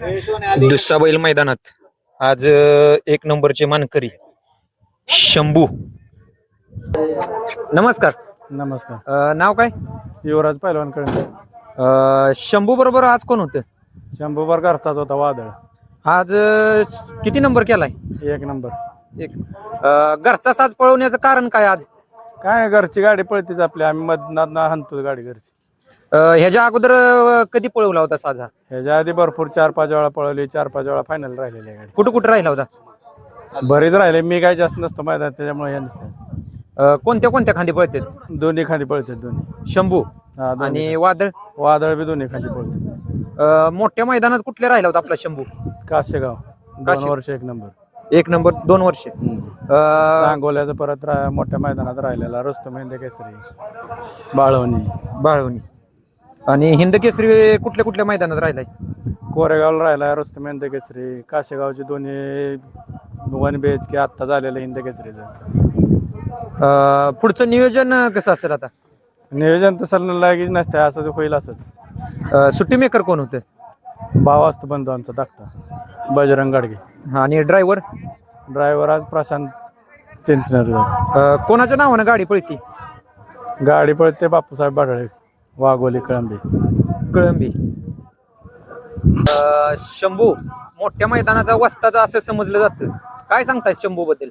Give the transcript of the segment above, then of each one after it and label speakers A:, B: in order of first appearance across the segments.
A: दुसरा बैल मैदानात आज एक नंबरचे मानकरी शंभू. नमस्कार.
B: नमस्कार.
A: अ, नाव काय?
B: युवराज पैलवानकडे.
A: अ, शंभू बरोबर आज कोण होतं?
B: शंभूभर घरचाच होता वादळ.
A: आज अ, किती नंबर केलाय?
B: एक नंबर.
A: एक. अ, घरचा साज पळवण्याचं कारण काय आज?
B: काय घरची गाडी पळतीच आपली. आम्ही मधनात हाणतो गाडी घरची.
A: ह्याच्या अगोदर अ, कधी पळवला होता साज
B: ह्याच्या आधी भरपूर चार पाच वेळा पळवली चार पाच वेळा फायनल राहिलेली आहे
A: कुठं कुठं राहिला होता?
B: गाडी बरीच राहिले मी काय जास्त नसतो मैदान त्याच्यामुळे हे नसतं.
A: अ, कोणत्या कोणत्या खांदी पळते
B: दोन्ही खाली पळते दोन्ही.
A: शंभू
B: हा दोन्ही
A: आणि वादळ.
B: वादळ बी दोन्ही खाली पळते
A: अ, मोठ्या मैदानात कुठले राहिला होता आपला शंभू?
B: काशेगाव. दोन
A: काशे-
B: वर्ष एक नंबर.
A: एक नंबर दोन वर्ष. अ,
B: सांगोल्याचं परत रा- मोठ्या मैदानात राहिलेला रस्तो मेहंदे केसरी बाळवणी.
A: बाळवणी. आणि हिंद केसरी कुठल्या कुठल्या मैदानात राहिलाय?
B: कोरेगावला राहिला रस्तो मेहंदे केसरी काशेगावचे दोन्ही वन बी एच के आत्ता झालेलं हिंद केसरीचं.
A: अ, पुढचं नियोजन कसं असेल आता?
B: नियोजन तसं लागेच नसतं असं होईल असंच.
A: अ, सुट्टी मेकर कोण होतं?
B: भाव असतो बंधू आमचा धाकटा बजरंग गाडगे.
A: आणि ड्रायव्हर?
B: ड्रायव्हर आज प्रशांत चिंचनर
A: कोणाच्या नावानं गाडी पळती?
B: गाडी पळते बापूसाहेब बाडळे वाघोली कळंबी.
A: कळंबी. अ, शंभू मोठ्या मैदानाचा वस्ताचा असं समजलं जातं. काय सांगताय शंभू बद्दल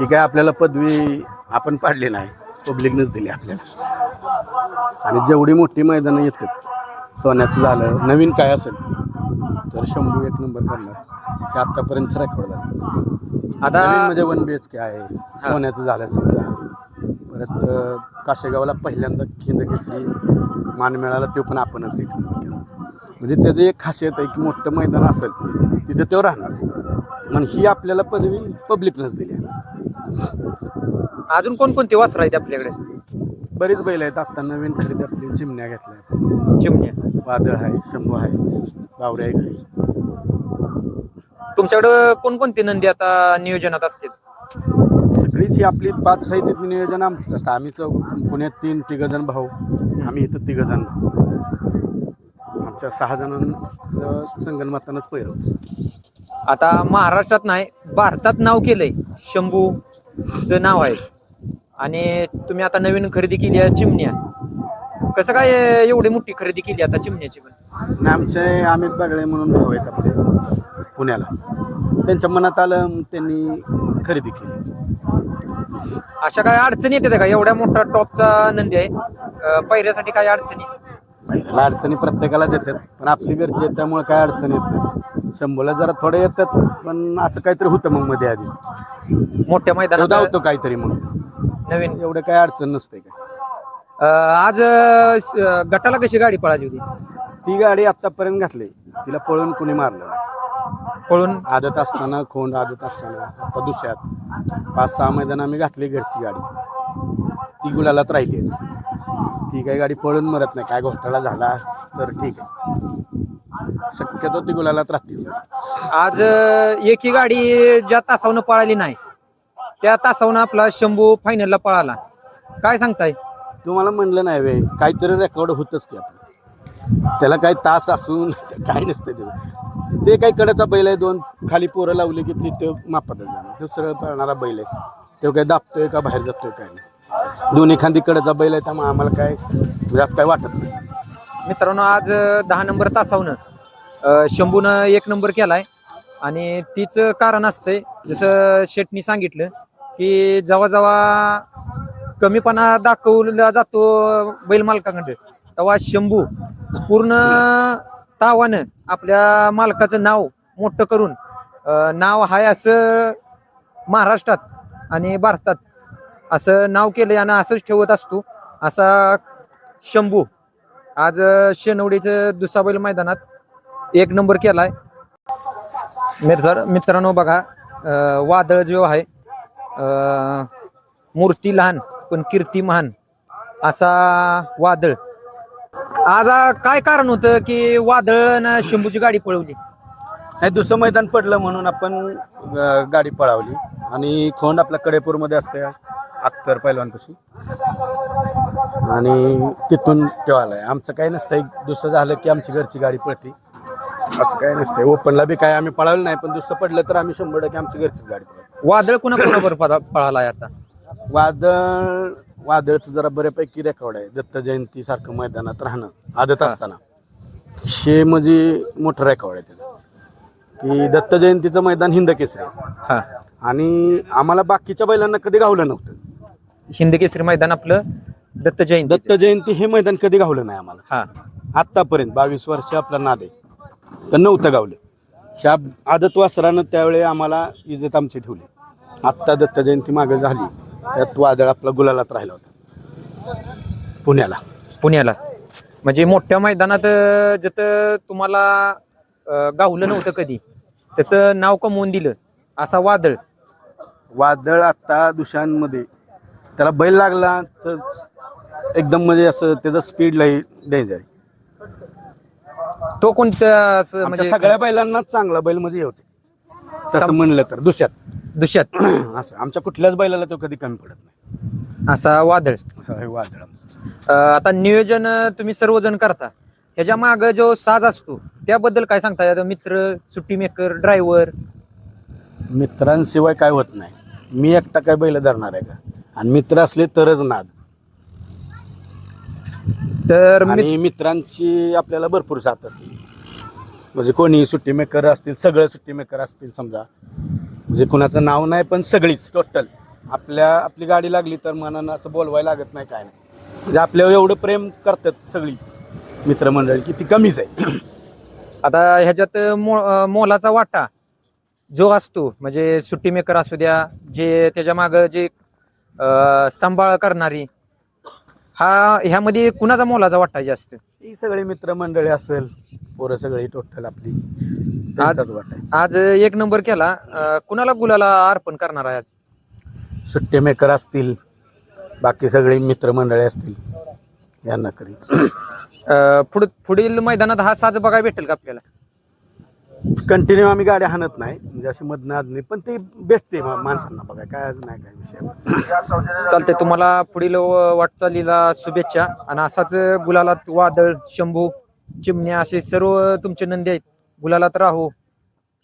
C: ही काय आपल्याला पदवी आपण पाडली नाही. पब्लिकनेच दिली आपल्याला. आणि जेवढी मोठी मैदानं येतात सोन्याचं झालं नवीन काय असेल तर शंभू एक नंबर करणार. हे आत्तापर्यंत रेकॉर्ड झालं.
A: आता
C: नवीन म्हणजे वन बी एच के आहे. सोन्याचं झालं समजा. परत काशेगावला पहिल्यांदा खिंद केसरी मान मिळाला तो पण आपणच केला म्हणजे त्याचं एक खासियत आहे की मोठं मैदान असेल तिथं तो राहणार. म्हणून ही आपल्याला पदवी पब्लिकनेच दिली आहे.
A: अजून कोणकोणते वासर आहेत आपल्याकडे?
C: बरीच बैल आहेत. आत्ता नवीन खरेदी आपली चिमण्या घेतल्या
A: चिमण्या.
C: वादळ आहे शंभू आहे बावऱ्या आहे. घरी
A: तुमच्याकडं कोणकोणते नंदी आता नियोजनात असतील?
C: सगळीच ही आपली पाच साहित्यात नियोजन आमचंच असतं. आम्ही चौ पुण्यात तीन तिघजण भाऊ. आम्ही इथं तिघजण. आमच्या सहा जणांचं संगणमतानंच पैरवतो
A: आता महाराष्ट्रात नाही भारतात नाव केलंय शंभूचं नाव आहे. आणि तुम्ही आता नवीन खरेदी केली आहे चिमण्या. कसं काय एवढी मोठी खरेदी केली आता चिमण्याची पण?
C: आमचे अमित बागळे म्हणून भाऊ आहेत आपले पुण्याला. त्यांच्या मनात आलं त्यांनी खरेदी केली.
A: अशा काय अडचणी येते का? एवढ्या मोठा टॉपचा नंदी आहे. अं, पहिऱ्यासाठी काय अडचणी?
C: पहिल्याला अडचणी प्रत्येकालाच येतात पण आपली घरची आहेत त्यामुळे काय अडचण येत नाही. शंभूला जरा थोडे येतात पण असं काहीतरी होतं मग मध्ये आधी.
A: मोठ्या
C: तो
A: मैदानात
C: धावतो काहीतरी मग.
A: नवीन.
C: एवढं काय अडचण नसते काय.
A: अं, आज गटाला कशी गाडी पळाली होती?
C: ती गाडी आतापर्यंत घातली. तिला पळून कुणी मारलं नाही.
A: पळून
C: आदत असताना खोंड आदत असताना आता दुसऱ्यात. पाच सहा मैदान आम्ही घातली घरची गाडी. ती गुलालात राहिलीच. ती काही गाडी पळून मरत नाही. काय घोटाळा झाला तर ठीक आहे. शक्यतो ती गुलालात राहतील.
A: आज अं, एकही गाडी ज्या तासावनं पळाली नाही त्या तासावनं आपला शंभू फायनलला पळाला. काय सांगताय?
C: तुम्हाला म्हणलं नाही वे काहीतरी रेकॉर्ड होतच ते आपलं त्याला काही तास असून काय नसतं त्याचं. ते काही कडाचा बैल आहे दोन खाली पोरं लावली की तिथे मापातच जाणार. तो सरळ पळणारा बैल आहे. तो काय दाबतोय का बाहेर जातोय काय नाही. दोन्ही खांदी कडाचा बैल आहे त्यामुळे आम्हाला काय म्हणजे असं काय वाटत नाही.
A: मित्रांनो आज दहा नंबर तासावनं अं, शंभूनं एक नंबर केलाय. आणि तीच कारण असतंय जसं शेटनी सांगितलं की जेव्हा जेव्हा कमीपणा दाखवला जातो बैल मालकाकडे तेव्हा शंभू पूर्ण तावानं आपल्या मालकाचं नाव मोठं करून अं, नाव आहे असं महाराष्ट्रात आणि भारतात असं नाव केलं आणि असंच ठेवत असतो. असा शंभू आज शेनवडीचं दुसाबैल मैदानात एक नंबर केलाय. मित्र मित्रांनो बघा वादळ जो आहे मूर्ती लहान पण कीर्ती महान असा वादळ आज काय कारण होतं की वादळ ना शंभूची गाडी पळवली?
C: नाही दुसरं मैदान पडलं म्हणून आपण अं, गाडी पळावली. आणि खोंड आपल्या कडेपूरमध्ये असते अख्तर पैलवानपाशी. आणि तिथून तो आलाय. आमचं काही नसतं एक दुसरं झालं की आमची घरची गाडी पळते. असं काय नसतंय. ओपनला बी काय आम्ही पळावलं नाही पण दुसरं पडलं तर आम्ही शंभर टक्के आमची घरचीच गाडी पळवतो.
A: वादळ कुणा कोणाबरोबर पळा- पळालाय आता?
C: वादळ वादळचं जरा बऱ्यापैकी रेकॉर्ड आहे. दत्त जयंती सारखं मैदानात राहणं आदत. असताना. हे म्हणजे मोठं रेकॉर्ड आहे त्याचं. की दत्त जयंतीचं मैदान हिंद केसरी.
A: हा.
C: आणि आम्हाला बाकीच्या बैलांना कधी गावलं नव्हतं.
A: हिंद केसरी मैदान आपलं दत्त जयंती
C: दत्त जयंती हे मैदान कधी गावलं नाही आम्हाला.
A: हा.
C: आत्तापर्यंत बावीस वर्ष आपला नाद आहे. तर नव्हतं गावलं. ह्या आदत वासरानं त्यावेळी आम्हाला इज्जत आमची ठेवली. आत्ता दत्त जयंती मागे झाली. त्यात वादळ आपला गुलालात राहिला होता. पुण्याला.
A: पुण्याला. म्हणजे मोठ्या मैदानात जिथं तुम्हाला अं, गावलं नव्हतं कधी तिथं नाव कमवून दिलं असा वादळ.
C: वादळ आत्ता दुशांमध्ये त्याला बैल लागला तर एकदम म्हणजे असं त्याचं स्पीड लई डेंजर आहे.
A: तो कोणत्या असं
C: आमच्या
A: म्हणजे
C: सगळ्या बैलांनाच चांगला बैल म्हणजे येऊच तसं म्हणलं तर दुसऱ्यात.
A: दुष्यात.
C: असं आमच्या कुठल्याच बैलाला तो कधी कमी पडत नाही.
A: असा वादळ.
C: असं हे वादळ आमचं.
A: अं, आता नियोजन अं, तुम्ही सर्वजण करता. ह्याच्या माग जो साज असतो त्याबद्दल काय सांगता? आता मित्र सुट्टी मेकर ड्रायव्हर
C: मित्रांशिवाय काय होत नाही. मी एकटा काय बैल धरणार आहे का? आणि मित्र असले तरच नाद.
A: तर मित-
C: आणि मित्रांची आपल्याला भरपूर साथ असते. म्हणजे कोणी सुट्टी मेकर असतील सगळे सुट्टी मेकर असतील समजा. म्हणजे कुणाचं नाव नाही पण सगळीच टोटल आपल्या आपली गाडी लागली तर मनानं असं बोलवायला लागत नाही काय नाही. म्हणजे आपल्यावर एवढं प्रेम करतात सगळी मित्रमंडळी की ती कमीच आहे.
A: आता ह्याच्यात मो- मोलाचा वाटा जो असतो म्हणजे सुट्टी मेकर असू द्या जे त्याच्या माग जे अं, सांभाळ करणारी हा ह्यामध्ये कुणाचा मोलाचा वाटा जास्त?
C: ही सगळी मित्रमंडळी असेल पोरं सगळी टोटल आपली. त्यांचाच वाट आहे.
A: आज एक नंबर केला. अं, कुणाला गुलाला अर्पण करणार आहे आज?
C: सुट्टे मेकर असतील बाकी सगळी मित्रमंडळी असतील यांना करी
A: अं, पुढ पुढील मैदानात हा साज बघायला भेटेल का आपल्याला?
C: कंटिन्यू आम्ही गाड्या हाणत नाही. म्हणजे अशी मधनं आदनी पण ते भेटते मा- माणसांना बघा काय आज नाही काय विषय
A: चालतंय तुम्हाला पुढील व- वाटचालीला शुभेच्छा. आणि असाच गुलालात वादळ शंभू चिमण्या असे सर्व तुमचे नंदी आहेत. गुलालात राहू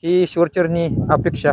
A: ही ईश्वरचरणी अपेक्षा.